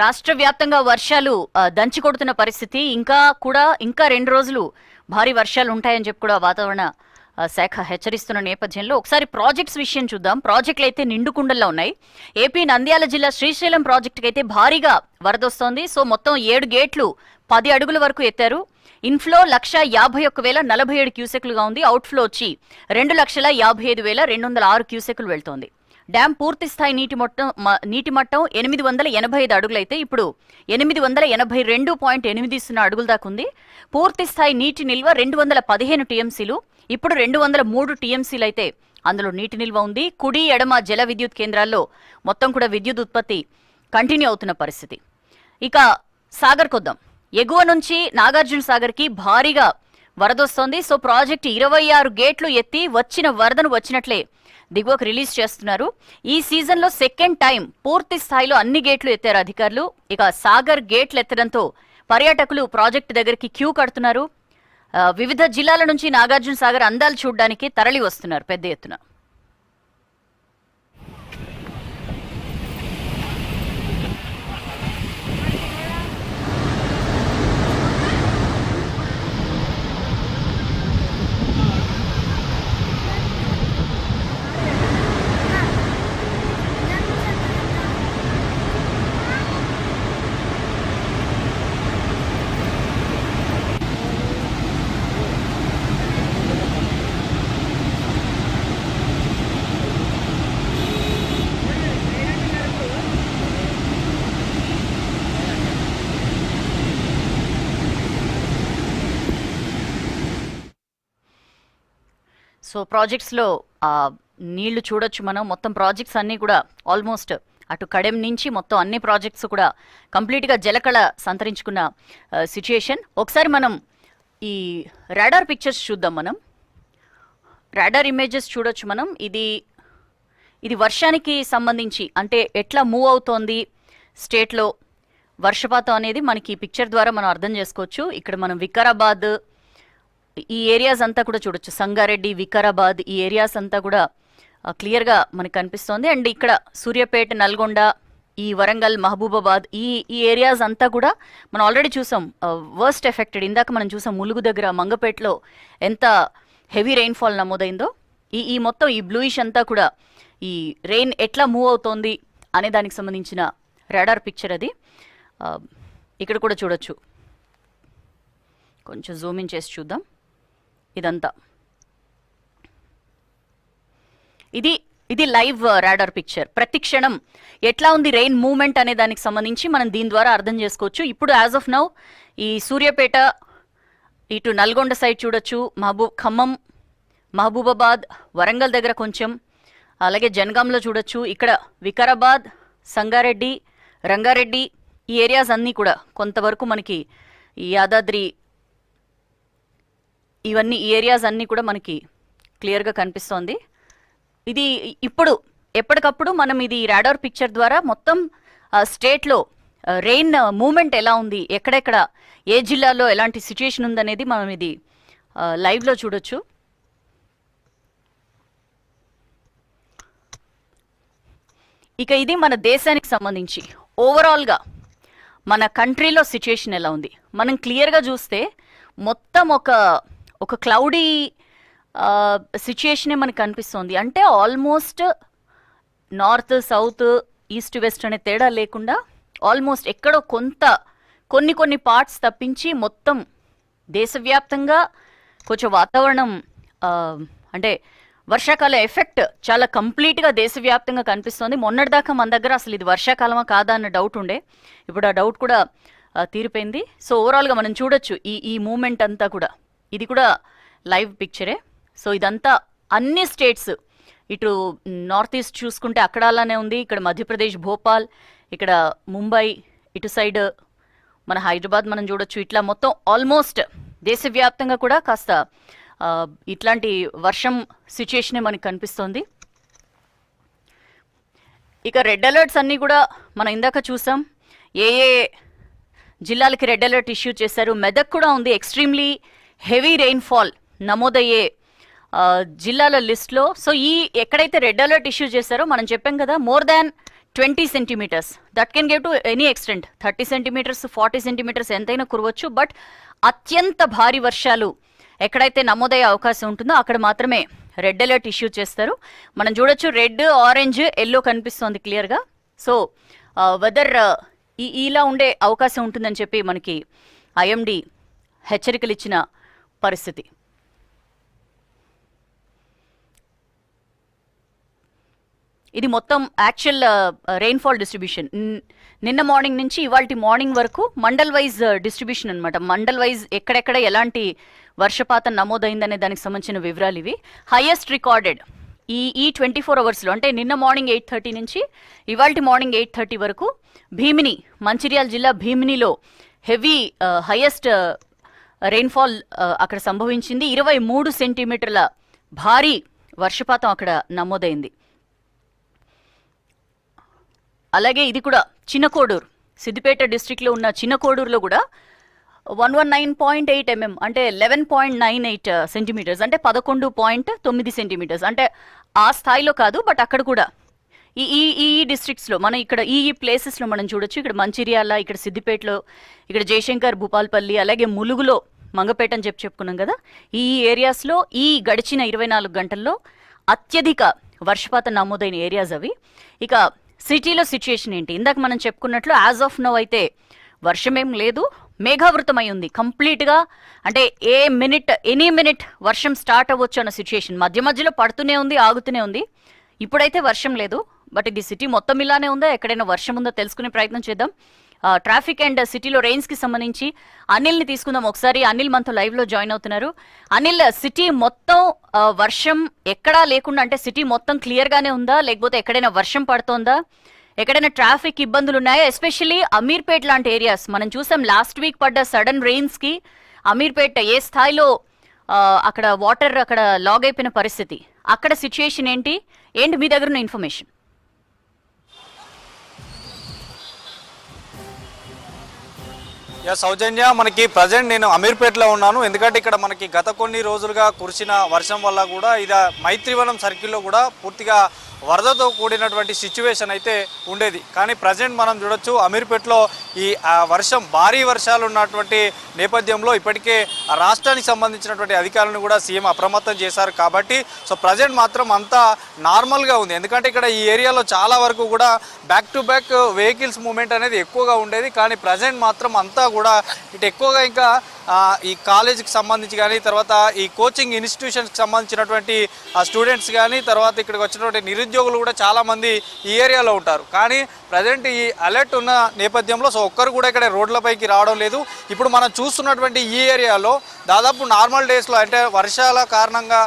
రాష్ట్ర వ్యాప్తంగా వర్షాలు దంచి కొడుతున్న పరిస్థితి. ఇంకా కూడా ఇంకా రెండు రోజులు భారీ వర్షాలు ఉంటాయని చెప్పి కూడా వాతావరణ శాఖ హెచ్చరిస్తున్న నేపథ్యంలో ఒకసారి ప్రాజెక్ట్స్ విషయం చూద్దాం. ప్రాజెక్టులు అయితే నిండుకుండల్లో ఉన్నాయి. ఏపీ నంద్యాల జిల్లా శ్రీశైలం ప్రాజెక్టుకి అయితే భారీగా వరదొస్తోంది. సో మొత్తం ఏడు గేట్లు పది అడుగుల వరకు ఎత్తారు. ఇన్ఫ్లో లక్ష యాభై ఒక్క వేల నలభై ఏడు క్యూసెక్లుగా ఉంది. అవుట్ఫ్లో వచ్చి రెండు లక్షల యాభై ఐదు వేల రెండు వందల ఆరు క్యూసెక్లు వెళ్తోంది. డ్యాం పూర్తి స్థాయి నీటి మొత్తం నీటి మట్టం ఎనిమిది వందల ఎనభై ఐదు అడుగులైతే ఇప్పుడు ఎనిమిది వందల ఎనభై రెండు పాయింట్ ఎనిమిది సున్నా అడుగుల దాకా ఉంది. పూర్తి స్థాయి నీటి నిల్వ రెండు వందల పదిహేను టీఎంసీలు. ఇప్పుడు రెండు వందల మూడు టీఎంసీలు అయితే అందులో నీటి నిల్వ ఉంది. కుడి ఎడమ జల విద్యుత్ కేంద్రాల్లో మొత్తం కూడా విద్యుత్ ఉత్పత్తి కంటిన్యూ అవుతున్న పరిస్థితి. ఇక సాగర్ కొద్దాం. ఎగువ నుంచి నాగార్జున సాగర్కి భారీగా వరదొస్తోంది సో ప్రాజెక్ట్ ఇరవై ఆరు గేట్లు ఎత్తి వచ్చిన వరదను వచ్చినట్లే దిగువకు రిలీజ్ చేస్తున్నారు. ఈ సీజన్లో సెకండ్ టైం పూర్తి స్థాయిలో అన్ని గేట్లు ఎత్తారు అధికారులు. ఇక సాగర్ గేట్లు ఎత్తడంతో పర్యాటకులు ప్రాజెక్టు దగ్గరికి క్యూ కడుతున్నారు. వివిధ జిల్లాల నుంచి నాగార్జున సాగర్ అందాలు చూడడానికి తరలి వస్తున్నారు పెద్ద ఎత్తున. సో ప్రాజెక్ట్స్లో నీళ్ళు చూడొచ్చు మనం. మొత్తం ప్రాజెక్ట్స్ అన్నీ కూడా ఆల్మోస్ట్ అటు కడెం నుంచి మొత్తం అన్ని ప్రాజెక్ట్స్ కూడా కంప్లీట్గా జలకళ సంతరించుకున్న సిచ్యుయేషన్. ఒకసారి మనం ఈ రాడార్ పిక్చర్స్ చూద్దాం మనం. రాడార్ ఇమేజెస్ చూడొచ్చు మనం. ఇది ఇది వర్షానికి సంబంధించి అంటే ఎట్లా మూవ్ అవుతోంది స్టేట్లో వర్షపాతం అనేది మనకి ఈ పిక్చర్ ద్వారా మనం అర్థం చేసుకోవచ్చు. ఇక్కడ మనం వికారాబాద్ ఈ ఏరియాస్ అంతా కూడా చూడొచ్చు. సంగారెడ్డి వికారాబాద్ ఈ ఏరియాస్ అంతా కూడా క్లియర్గా మనకు కనిపిస్తోంది. అండ్ ఇక్కడ సూర్యాపేట నల్గొండ ఈ వరంగల్ మహబూబాబాద్ ఈ ఈ ఏరియాస్ అంతా కూడా మనం ఆల్రెడీ చూసాం. వర్స్ట్ ఎఫెక్టెడ్ ఇందాక మనం చూసాం ములుగు దగ్గర మంగపేటలో ఎంత హెవీ రెయిన్ఫాల్ నమోదైందో. ఈ ఈ మొత్తం ఈ బ్లూయిష్ అంతా కూడా ఈ రెయిన్ ఎట్లా మూవ్ అవుతోంది అనే దానికి సంబంధించిన రాడార్ పిక్చర్ అది. ఇక్కడ కూడా చూడొచ్చు. కొంచెం జూమ్ ఇన్ చేసి చూద్దాం. ఇదంతా. ఇది ఇది లైవ్ uh, రాడార్ పిక్చర్. ప్రతి క్షణం ఎట్లా ఉంది రెయిన్ మూవ్మెంట్ అనే దానికి సంబంధించి మనం దీని ద్వారా అర్థం చేసుకోవచ్చు. ఇప్పుడు యాజ్ ఆఫ్ నౌ ఈ సూర్యాపేట ఇటు నల్గొండ సైడ్ చూడొచ్చు. మహబూబ్ ఖమ్మం మహబూబాబాద్ వరంగల్ దగ్గర కొంచెం. అలాగే జనగాంలో చూడొచ్చు. ఇక్కడ వికారాబాద్ సంగారెడ్డి రంగారెడ్డి ఈ ఏరియాస్ అన్నీ కూడా కొంతవరకు మనకి ఈ యాదాద్రి ఇవన్నీ ఈ ఏరియాస్ అన్నీ కూడా మనకి క్లియర్గా కనిపిస్తోంది. ఇది ఇప్పుడు ఎప్పటికప్పుడు మనం ఇది రాడార్ పిక్చర్ ద్వారా మొత్తం స్టేట్లో రెయిన్ మూమెంట్ ఎలా ఉంది ఎక్కడెక్కడ ఏ జిల్లాలో ఎలాంటి సిచ్యుయేషన్ ఉందనేది మనం ఇది లైవ్లో చూడొచ్చు. ఇక ఇది మన దేశానికి సంబంధించి ఓవరాల్గా మన కంట్రీలో సిచ్యుయేషన్ ఎలా ఉంది. మనం క్లియర్గా చూస్తే మొత్తం ఒక ఒక క్లౌడీ సిచ్యుయేషనే మనకు కనిపిస్తుంది అంటే almost north south east west అనే తేడా లేకుండా ఆల్మోస్ట్ ఎక్కడో కొంత కొన్ని కొన్ని పార్ట్స్ తప్పించి మొత్తం దేశవ్యాప్తంగా కొంచెం వాతావరణం అంటే వర్షాకాల ఎఫెక్ట్ చాలా కంప్లీట్గా దేశవ్యాప్తంగా కనిపిస్తోంది. మొన్నటిదాకా మన దగ్గర అసలు ఇది వర్షాకాలమా కాదా అన్న డౌట్ ఉండే. ఇప్పుడు ఆ డౌట్ కూడా తీరిపోయింది. సో ఓవరాల్గా మనం చూడొచ్చు ఈ ఈ మూమెంట్ అంతా కూడా. ఇది కూడా లైవ్ పిక్చరే. సో ఇదంతా అన్ని స్టేట్స్. ఇటు నార్త్ ఈస్ట్ చూసుకుంటే అక్కడ అలానే ఉంది ఇక్కడ మధ్యప్రదేశ్ భోపాల్ ఇక్కడ ముంబై ఇటు సైడ్ మన హైదరాబాద్ మనం చూడొచ్చు. ఇట్లా మొత్తం ఆల్మోస్ట్ దేశవ్యాప్తంగా కూడా కాస్త ఇట్లాంటి వర్షం సిచ్యుయేషనే మనకి కనిపిస్తోంది. ఇక రెడ్ అలర్ట్స్ అన్నీ కూడా మనం ఇందాక చూసాం. ఏ ఏ జిల్లాలకి రెడ్ అలర్ట్ ఇష్యూ చేశారు? మెదక్ కూడా ఉంది ఎక్స్ట్రీమ్లీ హెవీ రెయిన్ఫాల్ నమోదయ్యే జిల్లాల లిస్ట్లో. సో ఈ ఎక్కడైతే రెడ్ అలర్ట్ ఇష్యూ చేశారో మనం చెప్పాం కదా more than twenty centimetres. That can give to any extent. Thirty centimetres forty centimetres ఎంతైనా కురవచ్చు బట్ అత్యంత భారీ వర్షాలు ఎక్కడైతే నమోదయ్యే అవకాశం ఉంటుందో అక్కడ మాత్రమే రెడ్ అలర్ట్ ఇష్యూ చేస్తారు. మనం చూడొచ్చు రెడ్ ఆరెంజ్ ఎల్లో కనిపిస్తోంది క్లియర్గా. సో వెదర్ ఈ ఇలా ఉండే అవకాశం ఉంటుందని చెప్పి మనకి ఐఎండి హెచ్చరికలు ఇచ్చిన పరిస్థితి. ఇది మొత్తం యాక్చువల్ రెయిన్ఫాల్ డిస్ట్రిబ్యూషన్ నిన్న మార్నింగ్ నుంచి ఇవాళ మార్నింగ్ వరకు మండల్ వైజ్ డిస్ట్రిబ్యూషన్ అనమాట మండల్ వైజ్ ఎక్కడెక్కడ ఎలాంటి వర్షపాతం నమోదైందనే దానికి సంబంధించిన వివరాలు ఇవి. హైయెస్ట్ రికార్డెడ్ ఈ ఈ ట్వంటీ ఫోర్ అవర్స్లో అంటే నిన్న మార్నింగ్ ఎయిట్ థర్టీ నుంచి ఇవాళ మార్నింగ్ ఎయిట్ థర్టీ వరకు భీమిని మంచిర్యాల జిల్లా భీమినిలో heavy highest uh, rainfall uh, అక్కడ సంభవించింది. ఇరవై మూడు సెంటీమీటర్ల భారీ వర్షపాతం అక్కడ నమోదైంది. అలాగే ఇది కూడా చిన్నకోడూరు. సిద్దిపేట డిస్ట్రిక్ట్లో ఉన్న చిన్నకోడూరులో కూడా one one nine point eight mm అంటే eleven point nine eight uh, centimetres అంటే పదకొండు పాయింట్ తొమ్మిది సెంటీమీటర్స్. అంటే ఆ స్థాయిలో కాదు బట్ అక్కడ కూడా ఈ ఈ ఈ డిస్ట్రిక్ట్స్లో మనం ఇక్కడ ఈ ఈ ప్లేసెస్లో మనం చూడొచ్చు. ఇక్కడ మంచిర్యాల ఇక్కడ సిద్దిపేటలో ఇక్కడ జయశంకర్ భూపాల్పల్లి అలాగే ములుగులో మంగపేట అని చెప్పి చెప్పుకున్నాం కదా. ఈ ఏరియాస్లో ఈ గడిచిన ఇరవై నాలుగు గంటల్లో అత్యధిక వర్షపాతం నమోదైన ఏరియాస్ అవి. ఇక సిటీలో సిచ్యుయేషన్ ఏంటి? ఇందాక మనం చెప్పుకున్నట్లు యాజ్ ఆఫ్ నో అయితే వర్షమేం లేదు మేఘావృతమై ఉంది. కంప్లీట్గా అంటే ఏ మినిట్ ఎనీ మినిట్ వర్షం స్టార్ట్ అవ్వచ్చు అన్న సిచ్యుయేషన్ మధ్య మధ్యలో పడుతూనే ఉంది ఆగుతూనే ఉంది. ఇప్పుడైతే వర్షం లేదు. బట్ ఇది సిటీ మొత్తం ఇలానే ఉందా? ఎక్కడైనా వర్షం ఉందో? తెలుసుకునే ప్రయత్నం చేద్దాం. ట్రాఫిక్ అండ్ సిటీలో రేంజ్కి సంబంధించి అనిల్ని తీసుకుందాం. ఒకసారి అనిల్ మనతో లైవ్లో జాయిన్ అవుతున్నారు. అనిల్ సిటీ మొత్తం వర్షం ఎక్కడా లేకుండా అంటే సిటీ మొత్తం క్లియర్ గానే ఉందా? లేకపోతే ఎక్కడైనా వర్షం పడుతోందా? ఎక్కడైనా ట్రాఫిక్ ఇబ్బందులు ఉన్నాయా? ఎస్పెషల్లీ అమీర్పేట్ లాంటి ఏరియాస్. మనం చూసాం లాస్ట్ వీక్ పడ్డ సడన్ రెయిన్స్కి అమీర్పేట్ ఏ స్థాయిలో అక్కడ వాటర్ అక్కడ లాగ్ అయిపోయిన పరిస్థితి. అక్కడ సిచ్యుయేషన్ ఏంటి? ఏంటి మీ దగ్గర ఉన్న ఇన్ఫర్మేషన్? యా సౌజన్య మనకి ప్రజెంట్ నేను అమీర్పేటలో ఉన్నాను. ఎందుకంటే ఇక్కడ మనకి గత కొన్ని రోజులుగా కురిసిన వర్షం వల్ల కూడా ఇది మైత్రివనం సర్కిల్లో కూడా పూర్తిగా వరదతో కూడినటువంటి సిచ్యువేషన్ అయితే ఉండేది. కానీ ప్రజెంట్ మనం చూడొచ్చు అమీర్పేటలో ఈ వర్షం భారీ వర్షాలు ఉన్నటువంటి నేపథ్యంలో ఇప్పటికే ఆ రాష్ట్రానికి సంబంధించినటువంటి అధికారులను కూడా సీఎం అప్రమత్తం చేశారు కాబట్టి సో ప్రజెంట్ మాత్రం అంతా నార్మల్గా ఉంది. ఎందుకంటే ఇక్కడ ఈ ఏరియాలో చాలా వరకు కూడా back to back vehicles moment అనేది ఎక్కువగా ఉండేది. కానీ ప్రజెంట్ మాత్రం అంతా కూడా ఇటు ఎక్కువగా ఇంకా ఈ కాలేజీకి సంబంధించి కానీ తర్వాత ఈ కోచింగ్ ఇన్స్టిట్యూషన్స్కి సంబంధించినటువంటి ఆ స్టూడెంట్స్ కానీ తర్వాత ఇక్కడికి వచ్చినటువంటి నిరుద్యోగులు కూడా చాలామంది ఈ ఏరియాలో ఉంటారు. కానీ ప్రజెంట్ ఈ అలర్ట్ ఉన్న నేపథ్యంలో సో ఒక్కరు కూడా ఇక్కడ రోడ్లపైకి రావడం లేదు. ఇప్పుడు మనం చూస్తున్నటువంటి ఈ ఏరియాలో దాదాపు నార్మల్ డేస్లో అంటే వర్షాల కారణంగా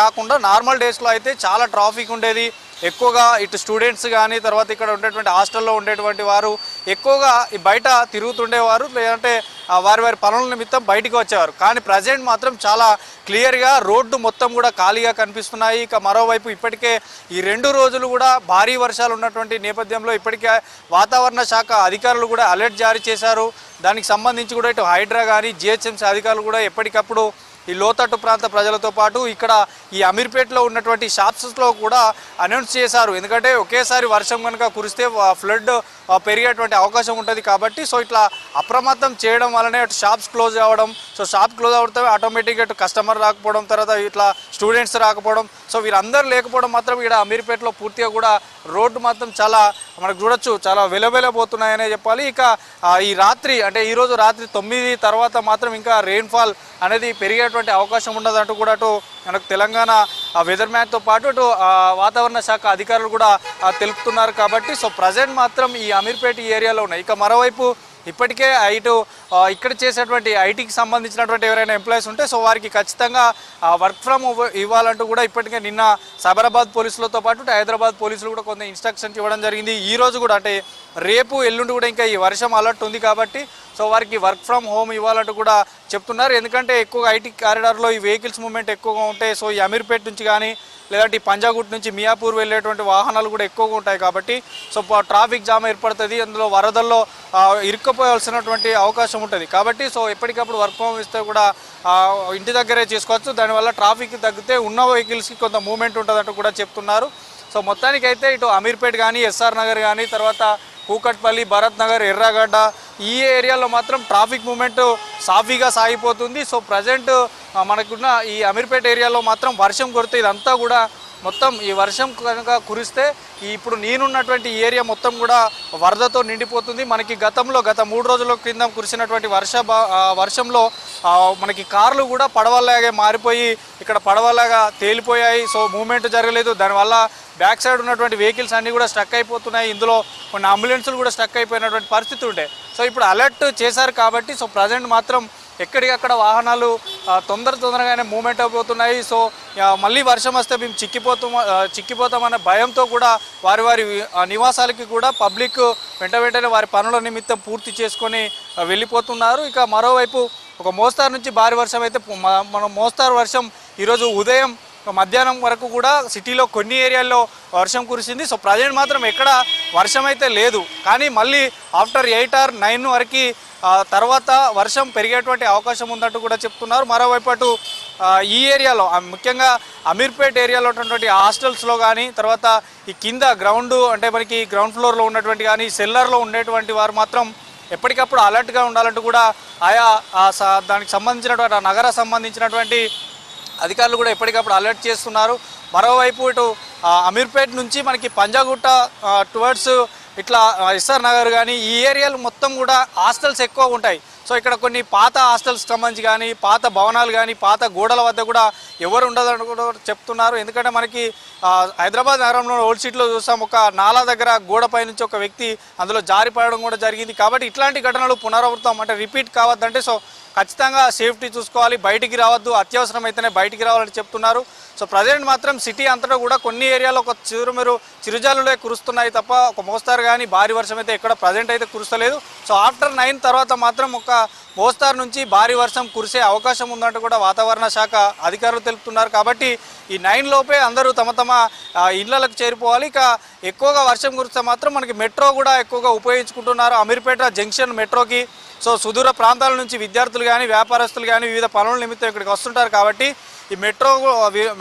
కాకుండా నార్మల్ డేస్లో అయితే చాలా ట్రాఫిక్ ఉండేది. ఎక్కువగా ఇటు స్టూడెంట్స్ కానీ తర్వాత ఇక్కడ ఉండేటువంటి హాస్టల్లో ఉండేటువంటి వారు ఎక్కువగా ఈ బయట తిరుగుతుండేవారు లేదంటే వారి వారి పనుల నిమిత్తం బయటికి వచ్చేవారు. కానీ ప్రజెంట్ మాత్రం చాలా క్లియర్గా రోడ్డు మొత్తం కూడా ఖాళీగా కనిపిస్తున్నాయి. ఇక మరోవైపు ఇప్పటికే ఈ రెండు రోజులు కూడా భారీ వర్షాలు ఉన్నటువంటి నేపథ్యంలో ఇప్పటికే వాతావరణ శాఖ అధికారులు కూడా అలర్ట్ జారీ చేశారు. దానికి సంబంధించి కూడా ఇటు హైడ్రా కానీ జిహెచ్ఎంసీ అధికారులు కూడా ఎప్పటికప్పుడు ఈ లోతట్టు ప్రాంత ప్రజలతో పాటు ఇక్కడ ఈ అమీర్పేటలో ఉన్నటువంటి షాప్స్లో కూడా అనౌన్స్ చేశారు. ఎందుకంటే ఒకేసారి వర్షం కనుక కురిస్తే ఫ్లడ్ పెరిగేటువంటి అవకాశం ఉంటుంది కాబట్టి సో ఇట్లా అప్రమత్తం చేయడం వల్లనే అటు షాప్స్ క్లోజ్ అవ్వడం సో షాప్ క్లోజ్ అవడం ఆటోమేటిక్గా అటు కస్టమర్ రాకపోవడం తర్వాత ఇట్లా స్టూడెంట్స్ రాకపోవడం సో వీరందరూ లేకపోవడం మాత్రం ఇక్కడ అమీర్పేటలో పూర్తిగా కూడా రోడ్డు మాత్రం చాలా మనకు చూడొచ్చు చాలా వెలవెలబోతున్నాయనే చెప్పాలి. ఇక ఈ రాత్రి అంటే ఈరోజు రాత్రి తొమ్మిది తర్వాత మాత్రం ఇంకా రెయిన్ఫాల్ అనేది పెరిగే పెరిగేటువంటి అవకాశం ఉండదంటూ కూడా అటు మనకు తెలంగాణ ఆ వెదర్ మ్యాన్తో పాటు అటు వాతావరణ శాఖ అధికారులు కూడా తెలుపుతున్నారు కాబట్టి సో ప్రజెంట్ మాత్రం ఈ అమీర్పేట ఈ ఏరియాలో ఉన్నాయి. ఇక మరోవైపు ఇప్పటికే ఇటు ఇక్కడ చేసేటువంటి ఐటీకి సంబంధించినటువంటి ఎవరైనా ఎంప్లాయీస్ ఉంటే సో వారికి ఖచ్చితంగా వర్క్ ఫ్రమ్ ఇవ్వాలంటూ కూడా ఇప్పటికే నిన్న సైబరాబాద్ పోలీసులతో పాటు హైదరాబాద్ పోలీసులు కూడా కొంత ఇన్స్ట్రక్షన్స్ ఇవ్వడం జరిగింది. ఈ రోజు కూడా అంటే రేపు ఎల్లుండి కూడా ఇంకా ఈ వర్షం అలర్ట్ ఉంది కాబట్టి సో వారికి వర్క్ ఫ్రమ్ హోమ్ ఇవ్వాలంటూ కూడా చెప్తున్నారు. ఎందుకంటే ఎక్కువగా ఐటీ కారిడార్లో ఈ వెహికల్స్ మూమెంట్ ఎక్కువగా ఉంటాయి సో ఈ అమీర్పేట్ నుంచి కానీ లేదంటే ఈ పంజాగుట్ నుంచి మియాపూర్ వెళ్ళేటువంటి వాహనాలు కూడా ఎక్కువగా ఉంటాయి కాబట్టి సో ట్రాఫిక్ జామ్ ఏర్పడుతుంది. అందులో వరదల్లో ఇరుక్కుపోవాల్సినటువంటి అవకాశం ఉంటుంది. కాబట్టి సో ఎప్పటికప్పుడు వర్క్ ఫ్రమ్ ఇస్తే కూడా ఇంటి దగ్గరే చేసుకోవచ్చు. దానివల్ల ట్రాఫిక్ తగ్గితే ఉన్న వెహికల్స్కి కొంత మూమెంట్ ఉంటుందంటూ కూడా చెప్తున్నారు. సో మొత్తానికైతే ఇటు అమీర్పేట్ కానీ ఎస్ఆర్ నగర్ కానీ తర్వాత కూకట్పల్లి భరత్ నగర్ ఎర్రగడ్డ ఈ ఏరియాలో మాత్రం ట్రాఫిక్ మూమెంట్ సాఫీగా సాగిపోతుంది. సో ప్రజెంట్ మనకున్న ఈ అమీర్పేట్ ఏరియాలో మాత్రం వర్షం కొడితే ఇదంతా కూడా మొత్తం ఈ వర్షం కనుక కురిస్తే ఇప్పుడు నేనున్నటువంటి ఏరియా మొత్తం కూడా వరదతో నిండిపోతుంది. మనకి గతంలో గత మూడు రోజుల క్రింద కురిసినటువంటి వర్ష వర్షంలో మనకి కార్లు కూడా పడవలాగే మారిపోయి ఇక్కడ పడవలాగా తేలిపోయాయి. సో మూమెంట్ జరగలేదు. దానివల్ల బ్యాక్ సైడ్ ఉన్నటువంటి వెహికల్స్ అన్నీ కూడా స్టక్ అయిపోతున్నాయి. ఇందులో కొన్ని అంబులెన్సులు కూడా స్టక్ అయిపోయినటువంటి పరిస్థితి ఉండే సో ఇప్పుడు అలర్ట్ చేశారు కాబట్టి సో ప్రజెంట్ మాత్రం ఎక్కడికక్కడ వాహనాలు తొందర తొందరగానే మూమెంట్ అయిపోతున్నాయి. సో మళ్ళీ వర్షం వస్తే మేము చిక్కిపోతాం చిక్కిపోతామనే భయంతో కూడా వారి వారి నివాసాలకి కూడా పబ్లిక్ వెంట వెంటనే వారి పనుల నిమిత్తం పూర్తి చేసుకొని వెళ్ళిపోతున్నారు. ఇక మరోవైపు ఒక మోస్తారు నుంచి భారీ వర్షం అయితే మన మోస్తారు వర్షం ఈరోజు ఉదయం మధ్యాహ్నం వరకు కూడా సిటీలో కొన్ని ఏరియాల్లో వర్షం కురిసింది. సో ప్రజెంట్ మాత్రం ఎక్కడ వర్షం అయితే లేదు. కానీ మళ్ళీ ఆఫ్టర్ ఎయిట్ ఆర్ నైన్ వరకు తర్వాత వర్షం పెరిగేటువంటి అవకాశం ఉందంటూ కూడా చెప్తున్నారు. మరోవైపు అటు ఈ ఏరియాలో ముఖ్యంగా అమీర్పేట్ ఏరియాలో ఉన్నటువంటి హాస్టల్స్లో కానీ తర్వాత ఈ కింద గ్రౌండ్ అంటే మనకి గ్రౌండ్ ఫ్లోర్లో ఉన్నటువంటి కానీ సెల్లర్లో ఉండేటువంటి వారు మాత్రం ఎప్పటికప్పుడు అలర్ట్గా ఉండాలంటూ కూడా ఆయా ఆ స- దానికి సంబంధించినటువంటి ఆ నగర సంబంధించినటువంటి అధికారులు కూడా ఎప్పటికప్పుడు అలర్ట్ చేస్తున్నారు. మరోవైపు ఇటు అమీర్పేట్ నుంచి మనకి పంజాగుట్ట టువర్డ్స్ ఇట్లా ఎస్ఆర్ నగర్ కానీ ఈ ఏరియాలు మొత్తం కూడా హాస్టల్స్ ఎక్కువ ఉంటాయి. సో ఇక్కడ కొన్ని పాత హాస్టల్స్ సంబంధించి కానీ పాత భవనాలు కానీ పాత గోడల వద్ద కూడా ఎవరు ఉండదని కూడా చెప్తున్నారు. ఎందుకంటే మనకి హైదరాబాద్ నగరంలో ఓల్డ్ సిటీలో చూసాం ఒక నాలా దగ్గర గోడపై నుంచి ఒక వ్యక్తి అందులో జారిపడడం కూడా జరిగింది. కాబట్టి ఇట్లాంటి ఘటనలు పునరావృతం అంటే రిపీట్ కావద్దంటే సో ఖచ్చితంగా సేఫ్టీ చూసుకోవాలి బయటికి రావద్దు అత్యవసరమైతేనే బయటికి రావాలని చెప్తున్నారు. సో ప్రజెంట్ మాత్రం సిటీ అంతటా కూడా కొన్ని ఏరియాలో ఒక చిరుమెరు చిరుజాలులే కురుస్తున్నాయి తప్ప ఒక మోస్తారు కానీ భారీ వర్షం అయితే ఎక్కడ ప్రజెంట్ అయితే కురుస్తలేదు. సో ఆఫ్టర్ నైన్ తర్వాత మాత్రం ఒక మోస్తారు నుంచి భారీ వర్షం కురిసే అవకాశం ఉందంటూ కూడా వాతావరణ శాఖ అధికారులు తెలుపుతున్నారు. కాబట్టి ఈ నైన్ లోపే అందరూ తమ తమ ఇళ్ళకు చేరిపోవాలి. ఇక ఎక్కువగా వర్షం కురిస్తే మాత్రం మనకి మెట్రో కూడా ఎక్కువగా ఉపయోగించుకుంటున్నారు. అమీర్పేట జంక్షన్ మెట్రోకి. సో సుదూర ప్రాంతాల నుంచి విద్యార్థులు కానీ వ్యాపారస్తులు కానీ వివిధ పనుల నిమిత్తం ఇక్కడికి వస్తుంటారు. కాబట్టి ఈ మెట్రో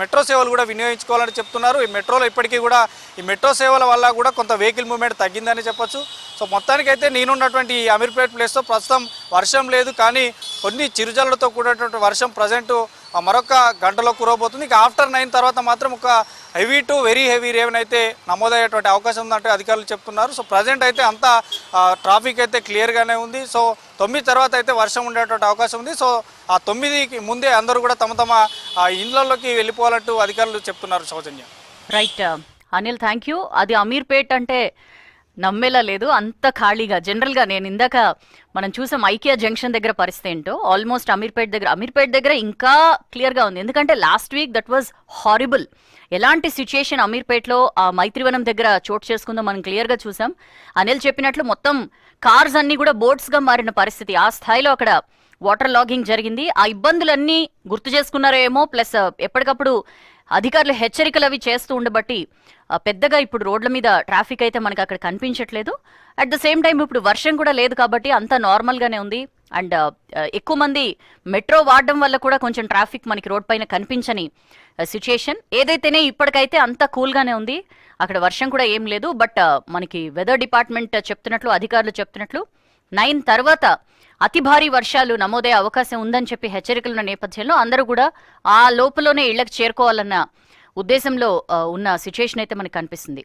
మెట్రో సేవలు కూడా వినియోగించుకోవాలని చెప్తున్నారు. ఈ మెట్రోలో ఇప్పటికీ కూడా ఈ మెట్రో సేవల వల్ల కూడా కొంత వెహికల్ మూవ్మెంట్ తగ్గిందని చెప్పొచ్చు. సో మొత్తానికైతే నేనున్నటువంటి ఈ అమీర్పేట్ ప్లేస్లో ప్రస్తుతం వర్షం లేదు. కానీ కొన్ని చిరుజల్లతో కూడినటువంటి వర్షం ప్రజెంటు మరొక గంటలో కురవబోతుంది ఇక ఆఫ్టర్ నైన్ తర్వాత మాత్రం ఒక హెవీ టు వెరీ హెవీ రేవన్ అయితే నమోదయ్యేటువంటి అవకాశం ఉందంటే అధికారులు చెప్తున్నారు. సో ప్రజెంట్ అయితే అంతా ట్రాఫిక్ అయితే క్లియర్గానే ఉంది. సో తొమ్మిది తర్వాత అయితే వర్షం ఉండేటువంటి అవకాశం ఉంది. సో ఆ తొమ్మిదికి ముందే అందరూ కూడా తమ తమ ఇండ్లలోకి వెళ్ళిపోవాలంటూ అధికారులు చెప్తున్నారు Soujanya. Right Anil thank you అది అమీర్పేట్ అంటే నమ్మేలా లేదు. అంత ఖాళీగా జనరల్గా నేను ఇందాక మనం చూసాం ఐకియా జంక్షన్ దగ్గర పరిస్థితి ఏంటో ఆల్మోస్ట్ అమీర్పేట్ దగ్గర అమీర్పేట్ దగ్గర ఇంకా క్లియర్గా ఉంది. ఎందుకంటే last week that was horrible. ఎలాంటి సిచ్యుయేషన్ అమీర్పేట్లో ఆ మైత్రివనం దగ్గర చోటు చేసుకుందో మనం క్లియర్గా చూసాం. అనిల్ చెప్పినట్లు మొత్తం కార్స్ అన్నీ కూడా బోట్స్గా మారిన పరిస్థితి. ఆ స్థాయిలో అక్కడ వాటర్ లాగింగ్ జరిగింది. ఆ ఇబ్బందులన్నీ గుర్తు చేసుకున్నారో ఏమో ప్లస్ ఎప్పటికప్పుడు అధికారులు హెచ్చరికలు అవి చేస్తూ ఉండబట్టి పెద్దగా ఇప్పుడు రోడ్ల మీద ట్రాఫిక్ అయితే మనకి అక్కడ కనిపించట్లేదు. అట్ ద సేమ్ టైం ఇప్పుడు వర్షం కూడా లేదు కాబట్టి అంతా నార్మల్గానే ఉంది. అండ్ ఎక్కువ మంది మెట్రో వాడడం వల్ల కూడా కొంచెం ట్రాఫిక్ మనకి రోడ్ పైన కనిపించని సిచ్యుయేషన్ ఏదైతేనే ఇప్పటికైతే అంత కూల్గానే ఉంది. అక్కడ వర్షం కూడా ఏం లేదు. బట్ మనకి వెదర్ డిపార్ట్మెంట్ చెప్తున్నట్లు అధికారులు చెప్తున్నట్లు నైన్ తర్వాత అతి భారీ వర్షాలు నమోదయ్యే అవకాశం ఉందని చెప్పి హెచ్చరికలున్న నేపథ్యంలో అందరూ కూడా ఆ లోపలనే ఇళ్ళకు చేరుకోవాలన్న ఉద్దేశంలో ఆ, ఉన్న సిచ్యుయేషన్ అయితే మనకు కనిపిస్తుంది.